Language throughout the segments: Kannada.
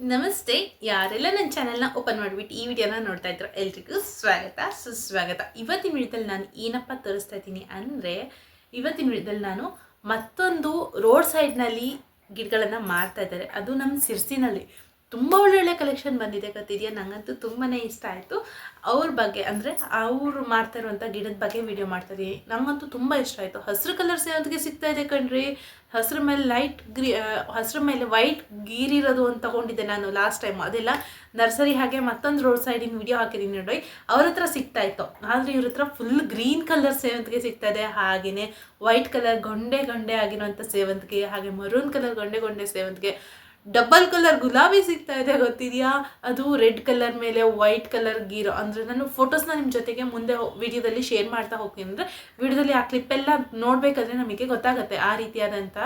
ನಮಸ್ತೆ, ಯಾರೆಲ್ಲ ನನ್ನ ಚಾನೆಲ್ನ ಓಪನ್ ಮಾಡಿಬಿಟ್ಟು ಈ ವಿಡಿಯೋನ ನೋಡ್ತಾ ಇದ್ರು ಎಲ್ರಿಗೂ ಸ್ವಾಗತ, ಸುಸ್ವಾಗತ. ಇವತ್ತಿನ ವಿಡಿಯೋದಲ್ಲಿ ನಾನು ಏನಪ್ಪ ತೋರಿಸ್ತಾ ಇದ್ದೀನಿ ಅಂದರೆ, ಇವತ್ತಿನ ವಿಡಿಯೋದಲ್ಲಿ ನಾನು ಮತ್ತೊಂದು ರೋಡ್ ಸೈಡ್ನಲ್ಲಿ ಗಿಡಗಳನ್ನು ಮಾರ್ತಾ ಇದ್ದಾರೆ. ಅದು ನಮ್ಮ ಸಿರ್ಸಿನಲ್ಲಿ. ತುಂಬ ಒಳ್ಳೊಳ್ಳೆ ಕಲೆಕ್ಷನ್ ಬಂದಿದೆ ಗೊತ್ತಿದೆಯಾ ನನಗಂತೂ ತುಂಬಾ ಇಷ್ಟ ಆಯಿತು. ಅವ್ರ ಬಗ್ಗೆ ಅಂದರೆ ಅವರು ಮಾಡ್ತಾ ಇರುವಂಥ ಗಿಡದ ಬಗ್ಗೆ ವಿಡಿಯೋ ಮಾಡ್ತಾ ಇದ್ದೀನಿ. ನನಗಂತೂ ತುಂಬ ಇಷ್ಟ ಆಯಿತು. ಹಸಿರು ಕಲರ್ ಸೇವಂತಿಗೆ ಸಿಗ್ತಾ ಇದೆ ಕಣ್ರಿ. ಹಸಿರು ಮೇಲೆ ಲೈಟ್ ಗ್ರೀ ಹಸಿರು ಮೇಲೆ ವೈಟ್ ಗೀರಿರೋದು ಅಂತ ತಗೊಂಡಿದ್ದೆ ನಾನು ಲಾಸ್ಟ್ ಟೈಮ್ ಅದೆಲ್ಲ, ನರ್ಸರಿ ಹಾಗೆ ಮತ್ತೊಂದು ರೋಡ್ ಸೈಡಿನ ವಿಡಿಯೋ ಹಾಕಿದ್ದೀನಿ ನೋಡಿ ಅವ್ರ ಹತ್ರ ಸಿಗ್ತಾ ಇತ್ತು. ಆದರೆ ಇವ್ರ ಹತ್ರ ಫುಲ್ ಗ್ರೀನ್ ಕಲರ್ ಸೇವಂತಿಗೆ ಸಿಗ್ತಾ ಇದೆ. ಹಾಗೆಯೇ ವೈಟ್ ಕಲರ್ ಗೊಂಡೆ ಗೊಂಡೆ ಆಗಿರುವಂಥ ಸೇವಂತಿಗೆ, ಹಾಗೆ ಮರೂನ್ ಕಲರ್ ಗೊಂಡೆ ಗೊಂಡೆ ಸೇವಂತಿಗೆ. ಡಬಲ್ ಕಲರ್ ಗುಲಾಬಿ ಸಿಗ್ತಾ ಇದೆ ಗೊತ್ತಿದೆಯಾ? ಅದು ರೆಡ್ ಕಲರ್ ಮೇಲೆ ವೈಟ್ ಕಲರ್ ಗೀರೋ. ಅಂದರೆ ನಾನು ಫೋಟೋಸ್ನ ನಿಮ್ಮ ಜೊತೆಗೆ ಮುಂದೆ ವಿಡಿಯೋದಲ್ಲಿ ಶೇರ್ ಮಾಡ್ತಾ ಹೋಗ್ತೀನಿ. ಅಂದರೆ ವಿಡಿಯೋದಲ್ಲಿ ಆ ಕ್ಲಿಪ್ಪೆಲ್ಲ ನೋಡಬೇಕಾದ್ರೆ ನಮಗೆ ಗೊತ್ತಾಗುತ್ತೆ ಆ ರೀತಿಯಾದಂಥ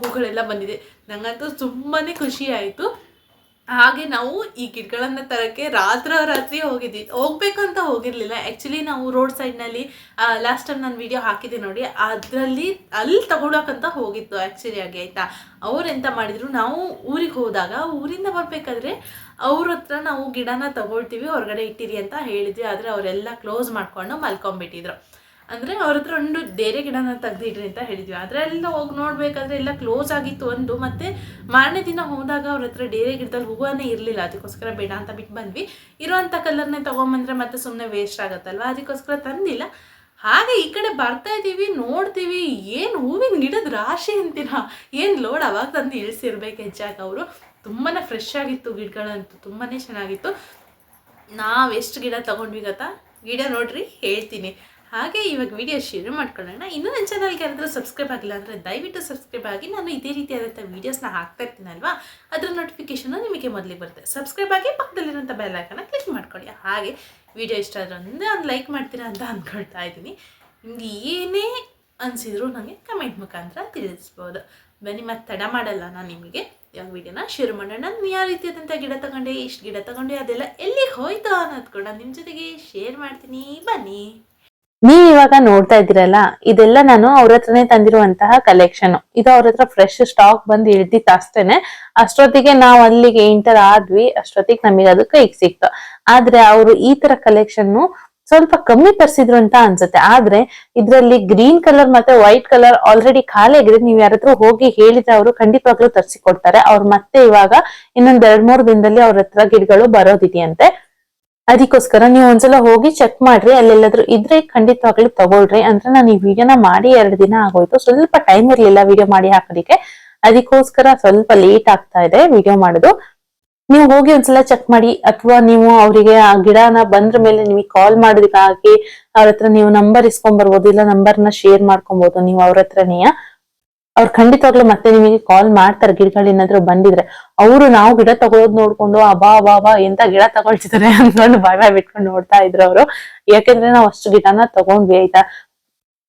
ಹೂಗಳೆಲ್ಲ ಬಂದಿದೆ. ನನಗಂತೂ ತುಂಬಾ ಖುಷಿ ಆಯಿತು. ಹಾಗೆ ನಾವು ಈ ಗಿಡಗಳನ್ನು ತರಕ್ಕೆ ರಾತ್ರಿ ಹೋಗಿದ್ವಿ. ಹೋಗ್ಬೇಕಂತ ಹೋಗಿರ್ಲಿಲ್ಲ. ಆ್ಯಕ್ಚುಲಿ ನಾವು ರೋಡ್ ಸೈಡ್ನಲ್ಲಿ ಲಾಸ್ಟ್ ಟೈಮ್ ನಾನು ವಿಡಿಯೋ ಹಾಕಿದ್ದೆ ನೋಡಿ, ಅದರಲ್ಲಿ ಅಲ್ಲಿ ತಗೊಳಕಂತ ಹೋಗಿತ್ತು ಆ್ಯಕ್ಚುಲಿ ಆಗಿ, ಆಯಿತಾ? ಅವ್ರು ಎಂತ ಮಾಡಿದ್ರು, ನಾವು ಊರಿಗೆ ಹೋದಾಗ, ಊರಿಂದ ಬರಬೇಕಾದ್ರೆ ಅವ್ರ ಹತ್ರ ನಾವು ಗಿಡನ ತಗೊಳ್ತೀವಿ, ಹೊರಗಡೆ ಇಟ್ಟಿರಿ ಅಂತ ಹೇಳಿದ್ವಿ. ಆದರೆ ಅವರೆಲ್ಲ ಕ್ಲೋಸ್ ಮಾಡ್ಕೊಂಡು ಮಲ್ಕೊಂಡ್ಬಿಟ್ಟಿದ್ರು. ಅಂದರೆ ಅವ್ರ ಹತ್ರ ಒಂದು ಬೇರೆ ಗಿಡನ ತೆಗೆದಿಡ್ರಿ ಅಂತ ಹೇಳಿದ್ವಿ. ಆದರೆ ಎಲ್ಲ ಹೋಗಿ ನೋಡಬೇಕಾದ್ರೆ ಎಲ್ಲ ಕ್ಲೋಸ್ ಆಗಿತ್ತು ಒಂದು. ಮತ್ತು ಮಾರನೇ ದಿನ ಹೋದಾಗ ಅವ್ರ ಹತ್ರ ಡೇರೆ ಗಿಡದಲ್ಲಿ ಹೂವನೇ ಇರಲಿಲ್ಲ. ಅದಕ್ಕೋಸ್ಕರ ಬೇಡ ಅಂತ ಬಿಟ್ಟು ಬಂದ್ವಿ. ಇರೋವಂಥ ಕಲರ್ನೇ ತೊಗೊಂಬಂದ್ರೆ ಮತ್ತೆ ಸುಮ್ಮನೆ ವೇಸ್ಟ್ ಆಗುತ್ತಲ್ವ? ಅದಕ್ಕೋಸ್ಕರ ತಂದಿಲ್ಲ. ಹಾಗೆ ಈ ಕಡೆ ಬರ್ತಾ ಇದ್ದೀವಿ ನೋಡ್ತೀವಿ. ಏನು ಹೂವಿನ ಗಿಡದ ರಾಶಿ ಅಂತೀರಾ? ಏನು ಲೋಡ್ ಅವಾಗ ತಂದು ಇಳಿಸಿರ್ಬೇಕು ಹೆಚ್ಚಾಗಿ ಅವರು. ತುಂಬಾ ಫ್ರೆಶ್ ಆಗಿತ್ತು ಗಿಡಗಳಂತೂ. ತುಂಬಾ ಚೆನ್ನಾಗಿತ್ತು. ನಾವು ಎಷ್ಟು ಗಿಡ ತೊಗೊಂಡ್ವಿ ಗೊತ್ತಾ? ಗಿಡ ನೋಡ್ರಿ ಹೇಳ್ತೀನಿ. ಹಾಗೆ ಇವಾಗ ವಿಡಿಯೋ ಶೇರ್ ಮಾಡ್ಕೊಳ್ಳೋಣ ಇನ್ನೂ ನನ್ನ ಚಾನಲ್ಗೆ ಯಾರಾದರೂ ಸಬ್ಸ್ಕ್ರೈಬ್ ಆಗಿಲ್ಲ ಅಂದರೆ ದಯವಿಟ್ಟು ಸಬ್ಸ್ಕ್ರೈಬ್ ಆಗಿ. ನಾನು ಇದೇ ರೀತಿಯಾದಂಥ ವೀಡಿಯೋಸ್ನ ಹಾಕ್ತಾ ಇರ್ತೀನಲ್ವಾ? ಅದರ ನೋಟಿಫಿಕೇಷನು ನಿಮಗೆ ಮೊದಲಿಗೆ ಬರುತ್ತೆ. ಸಬ್ಸ್ಕ್ರೈಬ್ ಆಗಿ ಪಕ್ಕದಲ್ಲಿರೋಂಥ ಬೆಲ್ ಐಕನ್ನ ಕ್ಲಿಕ್ ಮಾಡ್ಕೊಳ್ಳಿ. ಹಾಗೆ ವಿಡಿಯೋ ಇಷ್ಟ ಆದ್ರೆ ಒಂದೇ ಒಂದು ಲೈಕ್ ಮಾಡ್ತೀರಾ ಅಂತ ಅಂದ್ಕೊಳ್ತಾ ಇದ್ದೀನಿ. ನಿಮ್ಗೆ ಏನೇ ಅನಿಸಿದ್ರು ನನಗೆ ಕಮೆಂಟ್ ಮುಖಾಂತರ ತಿಳಿಸ್ಬೋದು. ಬನ್ನಿ, ಮತ್ತೆ ತಡ ಮಾಡಲ್ಲ ನಾನು ನಿಮಗೆ. ಯಾವ ವಿಡಿಯೋನ ಶುರು ಮಾಡೋಣ. ನಾನು ಯಾವ ರೀತಿಯಾದಂಥ ಗಿಡ ತಗೊಂಡೆ ಇಷ್ಟು ಗಿಡ ತಗೊಂಡೆ ಅದೆಲ್ಲ ಎಲ್ಲಿ ಹೋಯ್ತು ಅನ್ನೋದು ಕೂಡ ನಿಮ್ಮ ಜೊತೆಗೆ ಶೇರ್ ಮಾಡ್ತೀನಿ. ಬನ್ನಿ. ನೀವ್ ಇವಾಗ ನೋಡ್ತಾ ಇದ್ದೀರಲ್ಲ, ಇದೆಲ್ಲ ನಾನು ಅವ್ರ ಹತ್ರನೇ ತಂದಿರುವಂತಹ ಕಲೆಕ್ಷನ್ ಇದು ಅವ್ರ ಹತ್ರ ಫ್ರೆಶ್ ಸ್ಟಾಕ್ ಬಂದ್ ಇಳ್ದಿತ್ತು ಅಷ್ಟೇನೆ ಅಷ್ಟೊತ್ತಿಗೆ ನಾವ್ ಅಲ್ಲಿಗೆ ಎಂಟರ್ ಆದ್ವಿ, ಅಷ್ಟೊತ್ತಿಗೆ ನಮಗೆ ಅದು ಕೈಗೆ ಸಿಕ್ತು. ಆದ್ರೆ ಅವರು ಈ ತರ ಕಲೆಕ್ಷನ್ ಸ್ವಲ್ಪ ಕಮ್ಮಿ ತರಿಸಿದ್ರು ಅಂತ ಅನ್ಸುತ್ತೆ. ಆದ್ರೆ ಇದ್ರಲ್ಲಿ ಗ್ರೀನ್ ಕಲರ್ ಮತ್ತೆ ವೈಟ್ ಕಲರ್ ಆಲ್ರೆಡಿ ಖಾಲಿ ಆಗಿದೆ ನೀವ್ ಯಾರತ್ರ ಹೋಗಿ ಹೇಳಿದ್ರೆ ಅವರು ಖಂಡಿತವಾಗ್ಲೂ ತರಿಸಿ ಕೊಡ್ತಾರೆ ಅವ್ರು ಮತ್ತೆ ಇವಾಗ ಇನ್ನೊಂದ್ ಎರಡ್ ಮೂರ್ ದಿನದಲ್ಲಿ ಅವ್ರ ಹತ್ರ ಗಿಡಗಳು ಬರೋದಿದೆಯಂತೆ. ಅದಕ್ಕೋಸ್ಕರ ನೀವು ಒಂದ್ಸಲ ಹೋಗಿ ಚೆಕ್ ಮಾಡ್ರಿ, ಅಲ್ಲೆಲ್ಲಾದ್ರೂ ಇದ್ರೆ ಖಂಡಿತವಾಗ್ಲೂ ತಗೊಳ್ರಿ ಅಂದ್ರೆ ನಾನು ಈ ವಿಡಿಯೋನ ಮಾಡಿ ಎರಡು ದಿನ ಆಗೋಯ್ತು. ಸ್ವಲ್ಪ ಟೈಮ್ ಇರ್ಲಿಲ್ಲ ವಿಡಿಯೋ ಮಾಡಿ ಹಾಕೋದಿಕ್ಕೆ. ಅದಕ್ಕೋಸ್ಕರ ಸ್ವಲ್ಪ ಲೇಟ್ ಆಗ್ತಾ ಇದೆ ವಿಡಿಯೋ ಮಾಡೋದು. ನೀವು ಹೋಗಿ ಒಂದ್ಸಲ ಚೆಕ್ ಮಾಡಿ, ಅಥವಾ ನೀವು ಅವರಿಗೆ ಆ ಗಿಡನ ಬಂದ್ರ ಮೇಲೆ ನಿಮಗೆ ಕಾಲ್ ಮಾಡೋದಕ್ಕಾಗಿ ಅವ್ರ ಹತ್ರ ನೀವು ನಂಬರ್ ಇಸ್ಕೊಂಡ್ ಬರ್ಬೋದು, ಇಲ್ಲ ನಂಬರ್ನ ಶೇರ್ ಮಾಡ್ಕೊಬಹುದು ನೀವು ಅವ್ರ ಹತ್ರನೇ ಅವ್ರು ಖಂಡಿತವಾಗ್ಲೂ ಮತ್ತೆ ನಿಮಗೆ ಕಾಲ್ ಮಾಡ್ತಾರೆ ಏನಾದ್ರು ಬಂದಿದ್ರೆ. ಅವರು ನಾವು ಗಿಡ ತಗೊಳೋದ್ ನೋಡ್ಕೊಂಡು ಅಬಾ ಅಬಾ ಅಬಾ ಎಂತ ಗಿಡ ತಗೊಳ್ತಿದಾರೆ? ಅನ್ಕೊಂಡು ಬಾಯ್ ಬಾಯ್ ಬಿಟ್ಕೊಂಡು ನೋಡ್ತಾ ಇದ್ರು ಅವರು. ಯಾಕಂದ್ರೆ ನಾವು ಅಷ್ಟು ಗಿಡನ ತಗೊಂಡ್ವಿ, ಆಯ್ತಾ?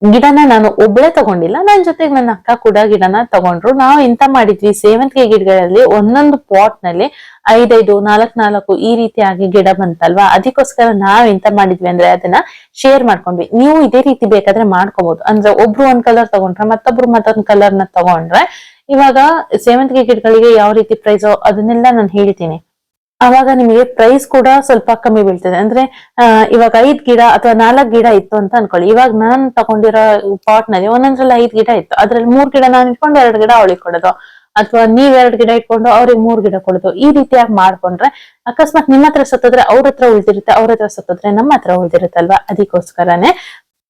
ಗಿಡನ ನಾನು ಒಬ್ಳೆ ತಗೊಂಡಿಲ್ಲ, ನನ್ ಜೊತೆಗೆ ನನ್ನ ಅಕ್ಕ ಕೂಡ ಗಿಡನ ತಗೊಂಡ್ರು. ನಾವು ಎಂತ ಮಾಡಿದ್ವಿ, ಸೇವಂತಿಗೆ ಗಿಡಗಳಲ್ಲಿ ಒಂದೊಂದು ಪಾಟ್ನಲ್ಲಿ ಐದೈದು, ನಾಲ್ಕ್ ನಾಲ್ಕು ಈ ರೀತಿಯಾಗಿ ಗಿಡ ಬಂತಲ್ವಾ? ಅದಕ್ಕೋಸ್ಕರ ನಾವ್ ಎಂತ ಮಾಡಿದ್ವಿ ಅಂದ್ರೆ ಅದನ್ನ ಶೇರ್ ಮಾಡ್ಕೊಂಡ್ವಿ. ನೀವು ಇದೇ ರೀತಿ ಬೇಕಾದ್ರೆ ಮಾಡ್ಕೋಬಹುದು ಅಂದ್ರೆ ಒಬ್ರು ಒಂದ್ ಕಲರ್ ತಗೊಂಡ್ರೆ, ಮತ್ತೊಬ್ರು ಮತ್ತೊಂದ್ ಕಲರ್ನ ತಗೊಂಡ್ರೆ, ಇವಾಗ ಸೇವಂತಿಗೆ ಗಿಡಗಳಿಗೆ ಯಾವ ರೀತಿ ಪ್ರೈಸ್ ಅದನ್ನೆಲ್ಲ ನಾನು ಹೇಳ್ತೀನಿ. ಅವಾಗ ನಿಮಗೆ ಪ್ರೈಸ್ ಕೂಡ ಸ್ವಲ್ಪ ಕಮ್ಮಿ ಬೀಳ್ತದೆ. ಅಂದ್ರೆ ಇವಾಗ ಐದ್ ಗಿಡ ಅಥವಾ ನಾಲ್ಕ್ ಗಿಡ ಇತ್ತು ಅಂತ ಅನ್ಕೊಳ್ಳಿ. ಇವಾಗ ನಾನ್ ತಗೊಂಡಿರೋ ಪಾಟ್ನಲ್ಲಿ ಒಂದೊಂದ್ರಲ್ಲಿ ಐದ್ ಗಿಡ ಇತ್ತು. ಅದ್ರಲ್ಲಿ ಮೂರ್ ಗಿಡ ನಾನು ಇಟ್ಕೊಂಡು ಎರಡ್ ಗಿಡ ಅವಳಿಗೆ ಕೊಡೋದು. ಅಥವಾ ನೀವ್ ಎರಡ್ ಗಿಡ ಇಟ್ಕೊಂಡು ಅವ್ರಿಗೆ ಮೂರ್ ಗಿಡ ಕೊಡೋದು. ಈ ರೀತಿಯಾಗಿ ಮಾಡ್ಕೊಂಡ್ರೆ ಅಕಸ್ಮಾತ್ ನಿಮ್ಮ ಹತ್ರ ಸತ್ತದ್ರೆ ಅವ್ರ ಹತ್ರ ಉಳ್ದಿರುತ್ತೆ, ಅವ್ರ ಹತ್ರ ಸತ್ತದ್ರೆ ನಮ್ಮ ಹತ್ರ ಉಳ್ದಿರುತ್ತಲ್ವಾ? ಅದಕ್ಕೋಸ್ಕರನೇ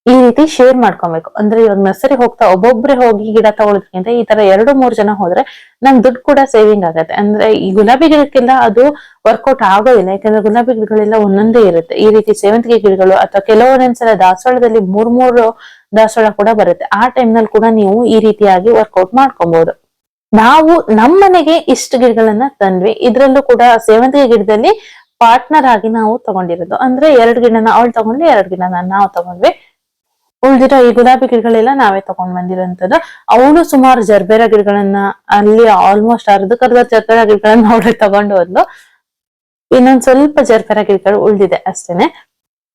ಈ ರೀತಿ ಶೇರ್ ಮಾಡ್ಕೊಬೇಕು. ಅಂದ್ರೆ ಇವಾಗ ನರ್ಸರಿ ಹೋಗ್ತಾ ಒಬ್ಬೊಬ್ರೆ ಹೋಗಿ ಗಿಡ ತಗೊಳೋದ್ಕಿಂತ ಈ ತರ ಎರಡು, ಮೂರ್ ಜನ ಹೋದ್ರೆ ನಮ್ ದುಡ್ಡು ಕೂಡ ಸೇವಿಂಗ್ ಆಗತ್ತೆ. ಅಂದ್ರೆ ಈ ಗುಲಾಬಿ ಗಿಡಕ್ಕೆಲ್ಲ ಅದು ವರ್ಕೌಟ್ ಆಗೋದಿಲ್ಲ. ಯಾಕಂದ್ರೆ ಗುಲಾಬಿ ಗಿಡಗಳೆಲ್ಲ ಒಂದೊಂದೇ ಇರುತ್ತೆ. ಈ ರೀತಿ ಸೇವಂತಿಗೆ ಗಿಡಗಳು ಅಥವಾ ಕೆಲವೊಂದ್ಸಲ ದಾಸವಾಳದಲ್ಲಿ ಮೂರ್, ಮೂರು ದಾಸವಾಳ ಕೂಡ ಬರುತ್ತೆ. ಆ ಟೈಮ್ನಲ್ಲಿ ಕೂಡ ನೀವು ಈ ರೀತಿಯಾಗಿ ವರ್ಕೌಟ್ ಮಾಡ್ಕೊಬಹುದು ನಾವು ನಮ್ಮ ಮನೆಗೆ ಇಷ್ಟು ಗಿಡಗಳನ್ನ ತಂದ್ವಿ. ಇದ್ರಲ್ಲೂ ಕೂಡ ಸೇವಂತಿಗೆ ಗಿಡದಲ್ಲಿ ಪಾರ್ಟ್ನರ್ ಆಗಿ ನಾವು ತಗೊಂಡಿರೋದು. ಅಂದ್ರೆ ಎರಡು ಗಿಡನ ಅವಳು ತಗೊಂಡ್ವಿ ಎರಡು ಗಿಡನ ನಾವು ತಗೊಂಡ್ವಿ. ಉಳ್ದಿರೋ ಈ ಗುಲಾಬಿ ಗಿಡಗಳೆಲ್ಲ ನಾವೇ ತಗೊಂಡ್ ಬಂದಿರೋಂಥದ್ದು. ಅವಳು ಸುಮಾರು ಜರ್ಬೇರ ಗಿಡಗಳನ್ನ ಅಲ್ಲಿ ಆಲ್ಮೋಸ್ಟ್ ಅರ್ಧಕ್ಕರ್ಧ ಜರ್ಬೇರ ಗಿಡಗಳನ್ನ ಅವಳು ತಗೊಂಡು ಹೋದ್ಲು. ಇನ್ನೊಂದ್ ಸ್ವಲ್ಪ ಜರ್ಬೇರ ಗಿಡಗಳು ಉಳ್ದಿದೆ ಅಷ್ಟೇನೆ.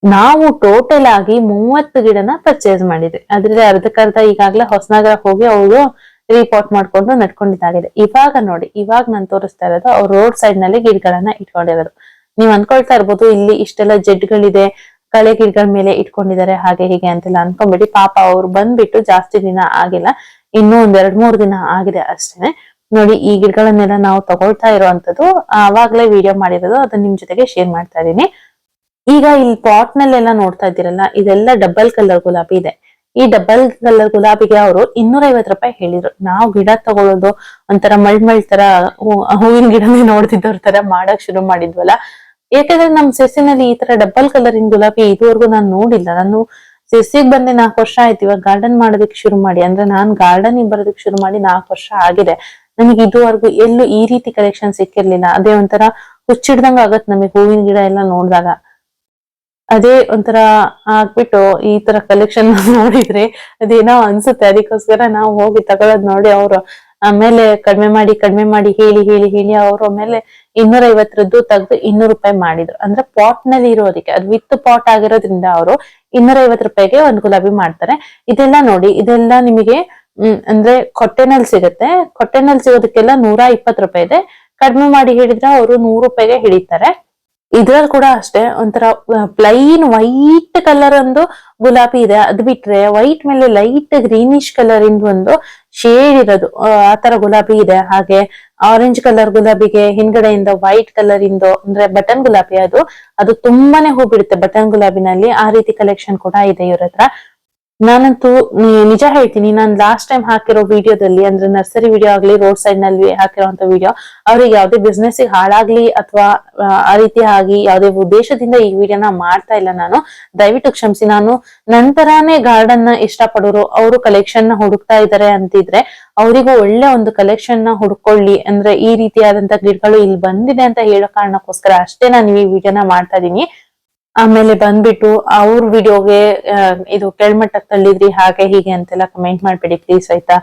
ನಾವು ಟೋಟಲ್ ಆಗಿ ಮೂವತ್ತು ಗಿಡನ ಪರ್ಚೇಸ್ ಮಾಡಿದ್ವಿ. ಅದ್ರಲ್ಲಿ ಅರ್ಧಕ್ಕರ್ಧ ಈಗಾಗ್ಲೇ ಹೊಸನಗರ ಹೋಗಿ ಅವಳು ರೀಪಾಟ್ ಮಾಡ್ಕೊಂಡು ನಡ್ಕೊಂಡಿದ್ದಾಗಿದೆ. ಇವಾಗ ನೋಡಿ, ಇವಾಗ ನಾನು ತೋರಿಸ್ತಾ ಇರೋದು, ಅವ್ರು ರೋಡ್ ಸೈಡ್ನಲ್ಲಿ ಗಿಡಗಳನ್ನ ಇಟ್ಕೊಂಡಿರೋದು. ನೀವ್ ಅನ್ಕೊಳ್ತಾ ಇರ್ಬೋದು, ಇಲ್ಲಿ ಇಷ್ಟೆಲ್ಲ ಜೆಡ್ಗಳಿದೆ ಕಳೆ ಗಿಡಗಳ ಮೇಲೆ ಇಟ್ಕೊಂಡಿದ್ದಾರೆ. ಹಾಗೆ ಹೀಗೆ ಅಂತೆಲ್ಲ ಅನ್ಕೊಂಬಿಡಿ. ಪಾಪ ಅವ್ರು ಬಂದ್ಬಿಟ್ಟು ಜಾಸ್ತಿ ದಿನ ಆಗಿಲ್ಲ. ಇನ್ನೂ ಒಂದ್ ಎರಡ್ ಮೂರ್ ದಿನ ಆಗಿದೆ ಅಷ್ಟೇನೆ. ನೋಡಿ, ಈ ಗಿಡಗಳನ್ನೆಲ್ಲ ನಾವು ತಗೊಳ್ತಾ ಇರುವಂತದ್ದು ಆವಾಗ್ಲೇ ವಿಡಿಯೋ ಮಾಡಿರೋದು, ಅದನ್ನ ನಿಮ್ ಜೊತೆಗೆ ಶೇರ್ ಮಾಡ್ತಾ ಇದೀನಿ ಈಗ ಇಲ್ಲಿ ಪಾಟ್ ನಲ್ಲೆಲ್ಲ ನೋಡ್ತಾ ಇದ್ದೀರಲ್ಲ, ಇದೆಲ್ಲ ಡಬಲ್ ಕಲರ್ ಗುಲಾಬಿ ಇದೆ. ಈ ಡಬಲ್ ಕಲರ್ ಗುಲಾಬಿಗೆ ಅವರು ಇನ್ನೂರ ಐವತ್ ರೂಪಾಯಿ ಹೇಳಿದ್ರು. ನಾವು ಗಿಡ ತಗೊಳ್ಳೋದು ಒಂಥರ ಮಳ್ ಮಳ್ ತರ ಹೂವಿನ ಗಿಡನೇ ನೋಡ್ತಿದ್ದವ್ರ ತರ ಮಾಡಕ್ ಶುರು ಮಾಡಿದ್ವಲ್ಲ. ಯಾಕಂದ್ರೆ ನಮ್ ಸೆಸ್ಸಿನಲ್ಲಿ ಈ ತರ ಡಬಲ್ ಕಲರಿಂಗ್ ಗುಲಾಬಿ ಇದುವರೆಗೂ ನಾನು ನೋಡಿಲ್ಲ. ನಾನು ಸೆಸ್ಸಿಗೆ ಬಂದೆ ನಾಲ್ಕು ವರ್ಷ ಆಯ್ತು. ಇವಾಗ ಗಾರ್ಡನ್ ಮಾಡೋದಕ್ಕೆ ಶುರು ಮಾಡಿ. ಅಂದ್ರೆ ನಾನು ಗಾರ್ಡನ್ ಬರೋದಕ್ಕೆ ಶುರು ಮಾಡಿ ನಾಲ್ಕು ವರ್ಷ ಆಗಿದೆ. ನನಗೆ ಇದುವರೆಗೂ ಎಲ್ಲೂ ಈ ರೀತಿ ಕಲೆಕ್ಷನ್ ಸಿಕ್ಕಿರ್ಲಿಲ್ಲ. ಅದೇ ಒಂಥರ ಹುಚ್ಚಿಡ್ದಂಗ ಆಗತ್ ನಮಗೆ ಹೂವಿನ ಗಿಡ ಎಲ್ಲ ನೋಡಿದಾಗ. ಅದೇ ಒಂಥರ ಆಗ್ಬಿಟ್ಟು ಈ ತರ ಕಲೆಕ್ಷನ್ ನೋಡಿದ್ರೆ ಅದೇನೋ ಅನ್ಸುತ್ತೆ. ಅದಕ್ಕೋಸ್ಕರ ನಾವು ಹೋಗಿ ತಗೊಳೋದ್ ನೋಡಿ ಅವರು ಆಮೇಲೆ ಕಡಿಮೆ ಮಾಡಿ ಕಡಿಮೆ ಮಾಡಿ, ಹೇಳಿ ಹೇಳಿ ಹೇಳಿ ಅವರು ಆಮೇಲೆ ಇನ್ನೂರ ಐವತ್ತರದ್ದು ತೆಗೆದು ಇನ್ನೂರು ರೂಪಾಯಿ ಮಾಡಿದ್ರು. ಅಂದ್ರೆ ಪಾಟ್ನಲ್ಲಿ ಇರೋದಕ್ಕೆ, ಅದು ವಿತ್ ಪಾಟ್ ಆಗಿರೋದ್ರಿಂದ ಅವರು ಇನ್ನೂರ ಐವತ್ತು ರೂಪಾಯಿಗೆ ಒಂದು ಗುಲಾಬಿ ಮಾಡ್ತಾರೆ. ಇದೆಲ್ಲ ನೋಡಿ, ಇದೆಲ್ಲ ನಿಮಗೆ ಅಂದ್ರೆ ಕೊಟ್ಟೆನಲ್ಲಿ ಸಿಗುತ್ತೆ. ಕೊಟ್ಟೆನಲ್ಲಿ ಸಿಗೋದಕ್ಕೆಲ್ಲ ನೂರ ಇಪ್ಪತ್ತು ರೂಪಾಯಿ ಇದೆ ಕಡಿಮೆ ಮಾಡಿ ಹೇಳಿದ್ರೆ ಅವರು ನೂರು ರೂಪಾಯಿಗೆ ಹಿಡಿತಾರೆ. ಇದ್ರಲ್ಲಿ ಕೂಡ ಅಷ್ಟೇ ಒಂಥರ ಪ್ಲೈನ್ ವೈಟ್ ಕಲರ್ ಒಂದು ಗುಲಾಬಿ ಇದೆ. ಅದ್ ಬಿಟ್ರೆ ವೈಟ್ ಮೇಲೆ ಲೈಟ್ ಗ್ರೀನಿಶ್ ಕಲರಿಂದ ಒಂದು ಶೇಡ್ ಇರೋದು. ಆ ತರ ಗುಲಾಬಿ ಇದೆ. ಹಾಗೆ ಆರೆಂಜ್ ಕಲರ್ ಗುಲಾಬಿಗೆ ಹಿಂದ್ಗಡೆಯಿಂದ ವೈಟ್ ಕಲರಿಂದ ಅಂದ್ರೆ ಬಟನ್ ಗುಲಾಬಿ ಅದು. ಅದು ತುಂಬಾನೇ ಹೂ ಬಿಡುತ್ತೆ ಬಟನ್ ಗುಲಾಬಿನಲ್ಲಿ. ಆ ರೀತಿ ಕಲೆಕ್ಷನ್ ಕೂಡ ಇದೆ ಇವ್ರ ಹತ್ರ. ನಾನಂತೂ ನಿಜ ಹೇಳ್ತೀನಿ, ನಾನ್ ಲಾಸ್ಟ್ ಟೈಮ್ ಹಾಕಿರೋ ವಿಡಿಯೋದಲ್ಲಿ ಅಂದ್ರೆ ನರ್ಸರಿ ವಿಡಿಯೋ ಆಗ್ಲಿ ರೋಡ್ ಸೈಡ್ನಲ್ಲಿ ಹಾಕಿರೋಂತ ವಿಡಿಯೋ ಅವ್ರಿಗೆ ಯಾವ್ದೇ ಬಿಸ್ನೆಸ್ ಹಾಳಾಗ್ಲಿ ಅಥವಾ, ಆ ರೀತಿ ಆಗಿ ಯಾವ್ದೇ ಉದ್ದೇಶದಿಂದ ಈ ವಿಡಿಯೋನ ಮಾಡ್ತಾ ಇಲ್ಲ ನಾನು. ದಯವಿಟ್ಟು ಕ್ಷಮಿಸಿ, ನಾನು ನಂತರಾನೇ ಗಾರ್ಡನ್ನ ಇಷ್ಟಪಡೋರು, ಅವರು ಕಲೆಕ್ಷನ್ನ ಹುಡುಕ್ತಾ ಇದಾರೆ ಅಂತಿದ್ರೆ, ಅವರಿಗೂ ಒಳ್ಳೆ ಒಂದು ಕಲೆಕ್ಷನ್ನ ಹುಡ್ಕೊಳ್ಳಿ, ಅಂದ್ರೆ ಈ ರೀತಿಯಾದಂತ ಗಿಡಗಳು ಇಲ್ಲಿ ಬಂದಿದೆ ಅಂತ ಹೇಳೋ ಕಾರಣಕ್ಕೋಸ್ಕರ ಅಷ್ಟೇ ನಾನು ಈ ವಿಡಿಯೋನ ಮಾಡ್ತಾ ಇದೀನಿ ಆಮೇಲೆ ಬಂದ್ಬಿಟ್ಟು ಅವ್ರ ವಿಡಿಯೋಗೆ ಇದು ಕೆಳ್ಮಟ್ಟಕ್ಕೆ ತಳ್ಳಿದ್ರಿ, ಹಾಗೆ ಹೀಗೆ ಅಂತೆಲ್ಲ ಕಮೆಂಟ್ ಮಾಡ್ಬೇಡಿ ಪ್ಲೀಸ್ ಆಯ್ತಾ?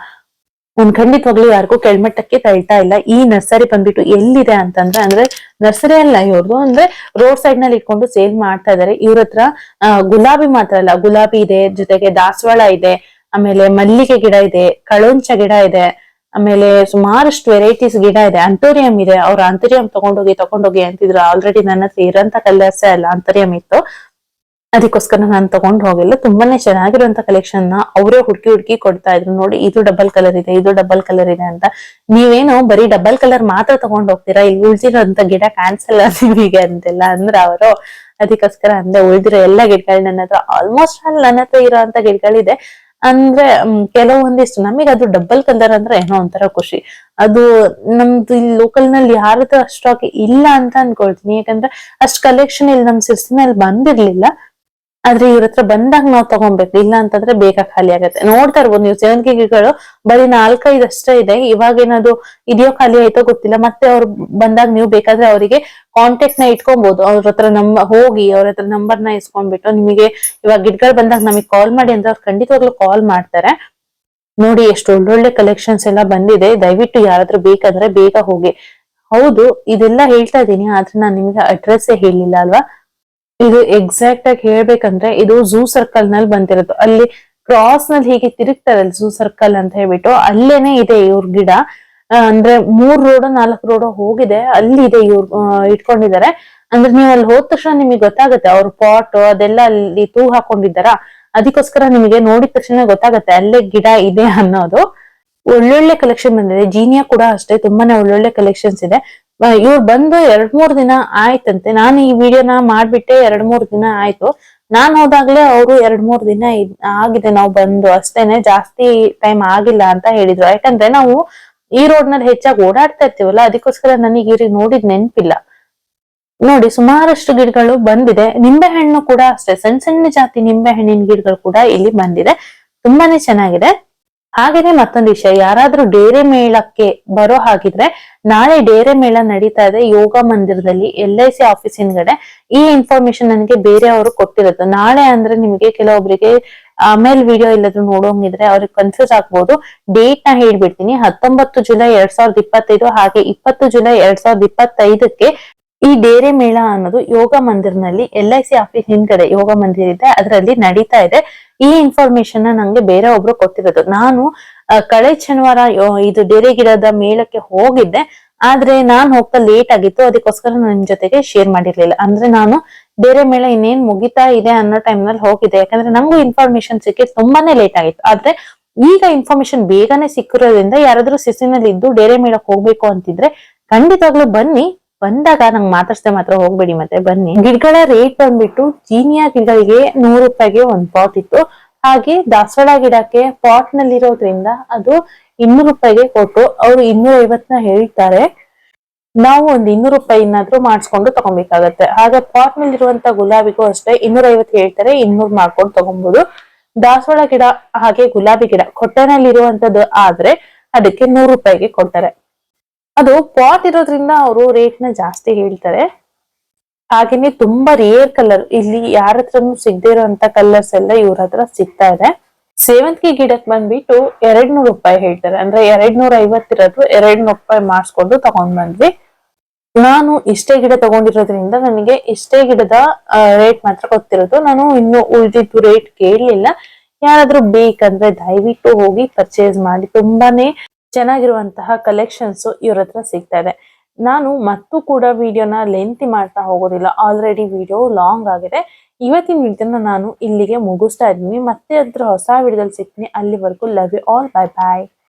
ನಾನು ಖಂಡಿತವಾಗ್ಲೂ ಯಾರಿಗೂ ಕೆಳಮಟ್ಟಕ್ಕೆ ತಳ್ತಾ ಇಲ್ಲ. ಈ ನರ್ಸರಿ ಬಂದ್ಬಿಟ್ಟು ಎಲ್ಲಿದೆ ಅಂತಂದ್ರೆ, ಅಂದ್ರೆ ನರ್ಸರಿ ಅಲ್ಲ ಇವ್ರದು ಅಂದ್ರೆ ರೋಡ್ ಸೈಡ್ನಲ್ಲಿ ಇಟ್ಕೊಂಡು ಸೇಲ್ ಮಾಡ್ತಾ ಇದಾರೆ. ಇವ್ರ ಹತ್ರ ಗುಲಾಬಿ ಮಾತ್ರ ಅಲ್ಲ, ಗುಲಾಬಿ ಇದೆ, ಜೊತೆಗೆ ದಾಸವಾಳ ಇದೆ, ಆಮೇಲೆ ಮಲ್ಲಿಗೆ ಗಿಡ ಇದೆ ಕಳುಂಚ ಗಿಡ ಇದೆ ಆಮೇಲೆ ಸುಮಾರಷ್ಟು ವೆರೈಟೀಸ್ ಗಿಡ ಇದೆ. ಅಂಟೋರಿಯಂ ಇದೆ. ಅವ್ರ ಅಂತರಿಯಂ ತಗೊಂಡೋಗಿ ತಗೊಂಡೋಗಿ ಅಂತಿದ್ರು. ಆಲ್ರೆಡಿ ನನ್ನ ಹತ್ರ ಇರೋಂತ ಕಲರ್ಸೇ ಅಲ್ಲ ಅಂತರಿಯಂ ಇತ್ತು. ಅದಕ್ಕೋಸ್ಕರ ನಾನು ತಗೊಂಡ್ ಹೋಗಿಲ್ಲ. ತುಂಬಾನೇ ಚೆನ್ನಾಗಿರುವಂತ ಕಲೆಕ್ಷನ್ನ ಅವರೇ ಹುಡುಕಿ ಹುಡುಕಿ ಕೊಡ್ತಾ ಇದ್ರು. ನೋಡಿ, ಇದು ಡಬಲ್ ಕಲರ್ ಇದೆ, ಇದು ಡಬಲ್ ಕಲರ್ ಇದೆ ಅಂತ. ನೀವೇನು ಬರೀ ಡಬಲ್ ಕಲರ್ ಮಾತ್ರ ತಗೊಂಡ್ ಹೋಗ್ತೀರಾ? ಇಲ್ಲಿ ಉಳ್ದಿರೋಂತ ಗಿಡ ಕ್ಯಾನ್ಸಲ್ ನಿಮಗೆ ಅಂತೆಲ್ಲ ಅಂದ್ರ ಅವರು ಅದಕ್ಕೋಸ್ಕರ ಅಂದೆ ಉಳಿದಿರೋ ಎಲ್ಲ ಗಿಡಗಳು ನನ್ನ ಹತ್ರ ಆಲ್ಮೋಸ್ಟ್ ಆಲ್ ನನ್ನ ಹತ್ರ ಇರೋಂತ ಗಿಡಗಳಿದೆ. ಅಂದ್ರೆ ಕೆಲವೊಂದಿಷ್ಟು ನಮಗೆ ಅದು ಡಬಲ್ ಕಲರ್ ಅಂದ್ರೆ ಏನೋ ಒಂಥರ ಖುಷಿ. ಅದು ನಮ್ದು ಇಲ್ಲಿ ಲೋಕಲ್ನಲ್ಲಿ ಯಾರ ಹತ್ರ ಅಷ್ಟಾಗಿ ಇಲ್ಲ ಅಂತ ಅನ್ಕೊಳ್ತೀನಿ. ಯಾಕಂದ್ರೆ ಅಷ್ಟ್ ಕಲೆಕ್ಷನ್ ಇಲ್ಲಿ ನಮ್ ಸಿರ್ಸಿನಲ್ಲಿ ಬಂದಿರ್ಲಿಲ್ಲ. ಆದ್ರೆ ಇವ್ರ ಹತ್ರ ಬಂದಾಗ ನಾವು ತಗೊಬೇಕು. ಇಲ್ಲ ಅಂತಂದ್ರೆ ಬೇಗ ಖಾಲಿ ಆಗತ್ತೆ. ನೋಡ್ತಾ ಇರ್ಬೋದು ನೀವು ಸೇವಂತಿಗೆ ಗಿಡಗಳು ಬರೀ ನಾಲ್ಕೈದು ಅಷ್ಟೇ ಇದೆ. ಇವಾಗ ಏನದು ಇದೆಯೋ ಖಾಲಿ ಆಯ್ತೋ ಗೊತ್ತಿಲ್ಲ. ಮತ್ತೆ ಅವ್ರು ಬಂದಾಗ ನೀವು ಬೇಕಾದ್ರೆ ಅವರಿಗೆ ಕಾಂಟ್ಯಾಕ್ಟ್ನ ಇಟ್ಕೊಬಹುದು ಅವ್ರ ಹತ್ರ ನಂಬ ಹೋಗಿ ಅವ್ರ ಹತ್ರ ನಂಬರ್ನ ಇಸ್ಕೊಂಡ್ಬಿಟ್ಟು ನಿಮಗೆ ಇವಾಗ ಗಿಡಗಳು ಬಂದಾಗ ನಮಗೆ ಕಾಲ್ ಮಾಡಿ ಅಂದ್ರೆ ಅವ್ರು ಖಂಡಿತವಾಗ್ಲೂ ಕಾಲ್ ಮಾಡ್ತಾರೆ. ನೋಡಿ ಎಷ್ಟು ಒಳ್ಳೊಳ್ಳೆ ಕಲೆಕ್ಷನ್ಸ್ ಎಲ್ಲ ಬಂದಿದೆ. ದಯವಿಟ್ಟು ಯಾರಾದ್ರೂ ಬೇಕಾದ್ರೆ ಬೇಗ ಹೋಗಿ. ಹೌದು, ಇದೆಲ್ಲ ಹೇಳ್ತಾ ಇದೀನಿ ಆದ್ರೆ ನಾನು ನಿಮಗೆ ಅಡ್ರೆಸ್ ಹೇಳಿಲ್ಲ ಅಲ್ವಾ? ಇದು ಎಕ್ಸಾಕ್ಟ್ ಆಗಿ ಹೇಳ್ಬೇಕಂದ್ರೆ ಇದು ಝೂ ಸರ್ಕಲ್ನಲ್ಲಿ ಬಂದಿರೋದು. ಅಲ್ಲಿ ಕ್ರಾಸ್ನಲ್ಲಿ ಹೀಗೆ ತಿರುಗ್ತಾರಲ್ಲ ಝೂ ಸರ್ಕಲ್ ಅಂತ ಹೇಳ್ಬಿಟ್ಟು, ಅಲ್ಲೇನೆ ಇದೆ ಇವ್ರ ಗಿಡ. ಅಂದ್ರೆ ಮೂರ್ ರೋಡ್ ನಾಲ್ಕು ರೋಡ್ ಹೋಗಿದೆ, ಅಲ್ಲಿ ಇದೆ ಇವ್ರು ಇಟ್ಕೊಂಡಿದ್ದಾರೆ. ಅಂದ್ರೆ ನೀವು ಅಲ್ಲಿ ಹೋದ ತಕ್ಷಣ ನಿಮಗೆ ಗೊತ್ತಾಗುತ್ತೆ, ಅವ್ರ ಪಾಟ್ ಅದೆಲ್ಲ ಅಲ್ಲಿ ತೂ ಹಾಕೊಂಡಿದ್ದಾರ? ಅದಕ್ಕೋಸ್ಕರ ನಿಮಗೆ ನೋಡಿದ ತಕ್ಷಣ ಗೊತ್ತಾಗುತ್ತೆ, ಅಲ್ಲೇ ಗಿಡ ಇದೆ ಅನ್ನೋದು. ಒಳ್ಳೊಳ್ಳೆ ಕಲೆಕ್ಷನ್ ಬಂದಿದೆ. ಜೀನಿಯಾ ಕೂಡ ಅಷ್ಟೇ, ತುಂಬಾನೇ ಒಳ್ಳೊಳ್ಳೆ ಕಲೆಕ್ಷನ್ಸ್ ಇದೆ. ಇವ್ರು ಬಂದು ಎರಡ್ ಮೂರ್ ದಿನ ಆಯ್ತಂತೆ. ನಾನು ಈ ವಿಡಿಯೋನ ಮಾಡ್ಬಿಟ್ಟೆ ಎರಡ್ ಮೂರ್ ದಿನ ಆಯ್ತು. ನಾನ್ ಹೋದಾಗ್ಲೇ ಅವರು ಎರಡ್ ಮೂರ್ ದಿನ ಆಗಿದೆ. ನಾವು ಬಂದು ಅಷ್ಟೇನೆ ಜಾಸ್ತಿ ಟೈಮ್ ಆಗಿಲ್ಲ ಅಂತ ಹೇಳಿದ್ರು. ಯಾಕಂದ್ರೆ ನಾವು ಈ ರೋಡ್ನಲ್ಲಿ ಹೆಚ್ಚಾಗಿ ಓಡಾಡ್ತಾ ಇರ್ತೀವಲ್ಲ, ಅದಕ್ಕೋಸ್ಕರ ನನಗೆ ಇವ್ರಿಗೆ ನೋಡಿದ್ ನೆನ್ಪಿಲ್ಲ. ನೋಡಿ, ಸುಮಾರಷ್ಟು ಗಿಡಗಳು ಬಂದಿದೆ. ನಿಂಬೆ ಹಣ್ಣು ಕೂಡ ಅಷ್ಟೇ. ಸಣ್ಣ ಸಣ್ಣ ಜಾತಿ ನಿಂಬೆ ಹಣ್ಣಿನ ಗಿಡಗಳು ಕೂಡ ಇಲ್ಲಿ ಬಂದಿದೆ. ತುಂಬಾನೇ ಚೆನ್ನಾಗಿದೆ. ಹಾಗೇನೆ ಮತ್ತೊಂದು ವಿಷಯ, ಯಾರಾದ್ರೂ ಡೇರೆ ಮೇಳಕ್ಕೆ ಬರೋ ಹಾಗಿದ್ರೆ ನಾಳೆ ಡೇರೆ ಮೇಳ ನಡೀತಾ ಇದೆ ಯೋಗ ಮಂದಿರದಲ್ಲಿ ಎಲ್ ಐ ಸಿ ಆಫೀಸ್ ಹಿಂದ್ಗಡೆ. ಈ ಇನ್ಫಾರ್ಮೇಶನ್ ನನಗೆ ಬೇರೆಯವರು ಕೊಟ್ಟಿರೋದು. ನಾಳೆ ಅಂದ್ರೆ ನಿಮಗೆ ಕೆಲವೊಬ್ಬರಿಗೆ ಆಮೇಲೆ ವಿಡಿಯೋ ಇಲ್ಲದ್ರು ನೋಡೋಂಗಿದ್ರೆ ಅವ್ರಿಗೆ ಕನ್ಫ್ಯೂಸ್ ಆಗ್ಬೋದು. ಡೇಟ್ನ ಹೇಳ್ಬಿಡ್ತೀನಿ. ಹತ್ತೊಂಬತ್ತು ಜುಲೈ ಎರಡ್ ಸಾವಿರದ ಇಪ್ಪತ್ತೈದು ಹಾಗೆ ಇಪ್ಪತ್ತು ಜುಲೈ ಎರಡ್ ಸಾವಿರದ ಇಪ್ಪತ್ತೈದಕ್ಕೆ ಈ ಡೇರೆ ಮೇಳ ಅನ್ನೋದು ಯೋಗ ಮಂದಿರ್ನಲ್ಲಿ ಎಲ್ ಐ ಸಿ ಆಫೀಸ್ ಹಿಂದ್ಗಡೆ ಯೋಗ ಮಂದಿರ ಇದೆ. ಅದರಲ್ಲಿ ನಡೀತಾ ಇದೆ. ಈ ಇನ್ಫಾರ್ಮೇಶನ್ ನಂಗೆ ಬೇರೆ ಒಬ್ರು ಕೊಟ್ಟಿರೋದು. ನಾನು ಕಳೆ ಶನಿವಾರ ಇದು ಡೇರೆ ಗಿಡದ ಮೇಳಕ್ಕೆ ಹೋಗಿದ್ದೆ. ಆದ್ರೆ ನಾನ್ ಹೋಗ್ತಾ ಲೇಟ್ ಆಗಿತ್ತು. ಅದಕ್ಕೋಸ್ಕರ ನನ್ನ ಜೊತೆಗೆ ಶೇರ್ ಮಾಡಿರ್ಲಿಲ್ಲ. ಅಂದ್ರೆ ನಾನು ಬೇರೆ ಮೇಳ ಇನ್ನೇನ್ ಮುಗಿತಾ ಇದೆ ಅನ್ನೋ ಟೈಮ್ನಲ್ಲಿ ಹೋಗಿದ್ದೆ. ಯಾಕಂದ್ರೆ ನಂಗೂ ಇನ್ಫಾರ್ಮೇಶನ್ ಸಿಕ್ಕಿ ತುಂಬಾನೇ ಲೇಟ್ ಆಗಿತ್ತು. ಆದ್ರೆ ಈಗ ಇನ್ಫಾರ್ಮೇಶನ್ ಬೇಗನೆ ಸಿಕ್ಕಿರೋದ್ರಿಂದ ಯಾರಾದ್ರೂ ಸಿಸಿನಲ್ಲಿ ಇದ್ದು ಡೇರೆ ಮೇಳಕ್ ಹೋಗ್ಬೇಕು ಅಂತಿದ್ರೆ ಖಂಡಿತವಾಗ್ಲೂ ಬನ್ನಿ. ಬಂದಾಗ ನಂಗೆ ಮಾತಾಡ್ಸ್ದೆ ಮಾತ್ರ ಹೋಗ್ಬೇಡಿ ಮತ್ತೆ ಬನ್ನಿ. ಗಿಡಗಳ ರೇಟ್ ಬಂದ್ಬಿಟ್ಟು ಜೀನಿಯಾ ಗಿಡಗಳಿಗೆ ನೂರು ರೂಪಾಯಿಗೆ ಒಂದ್ ಪಾಟ್ ಇತ್ತು. ಹಾಗೆ ದಾಸವಾಳ ಗಿಡಕ್ಕೆ ಪಾಟ್ ನಲ್ಲಿರೋದ್ರಿಂದ ಅದು ಇನ್ನೂರು ರೂಪಾಯಿಗೆ ಕೊಟ್ಟು ಅವ್ರು ಇನ್ನೂರ ಐವತ್ನ ಹೇಳ್ತಾರೆ ನಾವು ಒಂದ್ ಇನ್ನೂರು ರೂಪಾಯಿ ಏನಾದ್ರೂ ಮಾಡಿಸ್ಕೊಂಡು ತಗೊಬೇಕಾಗತ್ತೆ. ಹಾಗೆ ಪಾಟ್ ನಲ್ಲಿರುವಂತ ಗುಲಾಬಿಗೂ ಅಷ್ಟೇ ಇನ್ನೂರ ಐವತ್ತು ಹೇಳ್ತಾರೆ, ಇನ್ನೂರ್ ಮಾಡ್ಕೊಂಡು ತಗೊಬಹುದು ದಾಸವಾಳ ಗಿಡ ಹಾಗೆ ಗುಲಾಬಿ ಗಿಡ, ಕೊಟ್ಟೆನಲ್ಲಿರುವಂತದ್ದು ಆದ್ರೆ ಅದಕ್ಕೆ ನೂರು ರೂಪಾಯಿಗೆ ಕೊಡ್ತಾರೆ. ಅದು ಪಾಟ್ ಇರೋದ್ರಿಂದ ಅವರು ರೇಟ್ನ ಜಾಸ್ತಿ ಹೇಳ್ತಾರೆ. ಹಾಗೇನೆ ತುಂಬಾ ರೇರ್ ಕಲರ್ ಇಲ್ಲಿ ಯಾರ ಹತ್ರನು ಸಿಗದೆ ಇರೋಂತ ಕಲರ್ಸ್ ಎಲ್ಲ ಇವ್ರ ಹತ್ರ ಸಿಗ್ತಾ ಇದೆ. ಸೇವಂತಿಗೆ ಗಿಡಕ್ ಬಂದ್ಬಿಟ್ಟು ಎರಡ್ ನೂರು ರೂಪಾಯಿ ಹೇಳ್ತಾರೆ. ಅಂದ್ರೆ ಎರಡ್ ನೂರ ಐವತ್ತಿರೋದು ಎರಡ್ ನೂರು ರೂಪಾಯಿ ಮಾಡಿಸ್ಕೊಂಡು ತಗೊಂಡ್ ಬಂದ್ವಿ. ನಾನು ಇಷ್ಟೇ ಗಿಡ ತಗೊಂಡಿರೋದ್ರಿಂದ ನನಗೆ ಇಷ್ಟೇ ಗಿಡದ ರೇಟ್ ಮಾತ್ರ ಗೊತ್ತಿರೋದು. ನಾನು ಇನ್ನು ಉಳಿದಿದ್ದು ರೇಟ್ ಕೇಳಲಿಲ್ಲ. ಯಾರಾದ್ರೂ ಬೇಕಂದ್ರೆ ದಯವಿಟ್ಟು ಹೋಗಿ ಪರ್ಚೇಸ್ ಮಾಡಿ. ತುಂಬಾನೇ ಚೆನ್ನಾಗಿರುವಂತಹ ಕಲೆಕ್ಷನ್ಸ್ ಇವ್ರ ಹತ್ರ ಸಿಗ್ತಾ ಇದೆ. ನಾನು ಮತ್ತು ಕೂಡ ವಿಡಿಯೋನ ಲೆಂತಿ ಮಾಡ್ತಾ ಹೋಗೋದಿಲ್ಲ. ಆಲ್ರೆಡಿ ವಿಡಿಯೋ ಲಾಂಗ್ ಆಗಿದೆ. ಇವತ್ತಿನ ವಿಡಿಯೋನ ನಾನು ಇಲ್ಲಿಗೆ ಮುಗಿಸ್ತಾ ಇದ್ದೀನಿ. ಮತ್ತೆ ಅದ್ರ ಹೊಸ ವಿಡಿಯೋದಲ್ಲಿ ಸಿಗ್ತೀನಿ. ಅಲ್ಲಿವರೆಗೂ love you all bye bye